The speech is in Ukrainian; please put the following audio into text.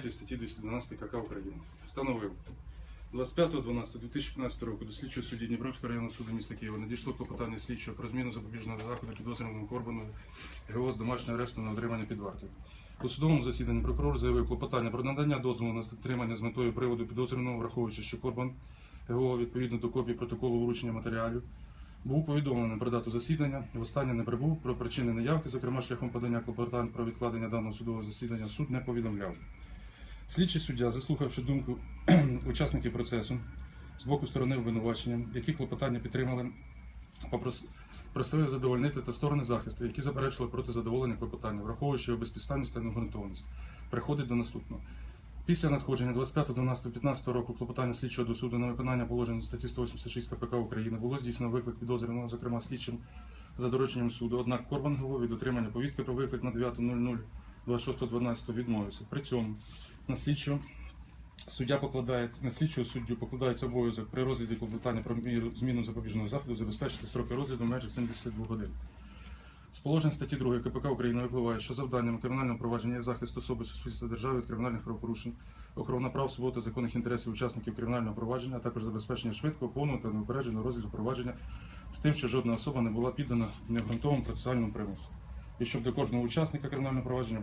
3 статті 212 КК України. Встановив 25.12.2015 року до слідчого судді Дніпровського районного суду міста Києва надійшло клопотання слідчого про зміну запобіжного заходу підозрюваному Корбану ГО з домашнього арешту на отримання під вартою. У судовому засіданні прокурор заявив клопотання про надання дозволу на затримання з метою приводу підозрюваного, враховуючи, що Корбан ГО відповідно до копії протоколу вручення матеріалів був повідомлений про дату засідання і останнє не прибув про причини неявки, зокрема шляхом подання клопотань про відкладення даного судового засідання, суд не повідомляв. Слідчий суддя, заслухавши думку учасників процесу з боку сторони обвинувачення, які клопотання підтримали, просили задовольнити та сторони захисту, які заперечували проти задоволення клопотання, враховуючи його безпідставність та необґрунтованість, приходить до наступного. Після надходження 25.12.15 року клопотання слідчого до суду на виконання положень статті 186 КПК України було здійснено виклик підозрюваного, зокрема слідчим за дорученням суду. Однак Корбан Гво від отримання повістки про виклик на 9.00 26.12 відмовився. При цьому на слідчого суддя покладається на слідчого суддю покладається обов'язок при розгляді клопотання про зміну запобіжного заходу забезпечити строки розгляду в межах 72 годин. З положень статті 2 КПК України випливає, що завданням кримінального провадження є захист особи суспільства держави від кримінальних правопорушень, охорона прав, свобод та законних інтересів учасників кримінального провадження, а також забезпечення швидкого, повного та неупередженого розгляду провадження з тим, що жодна особа не була піддана необґрунтованому процесуальному примусу. І щоб до кожного учасника кримінального провадження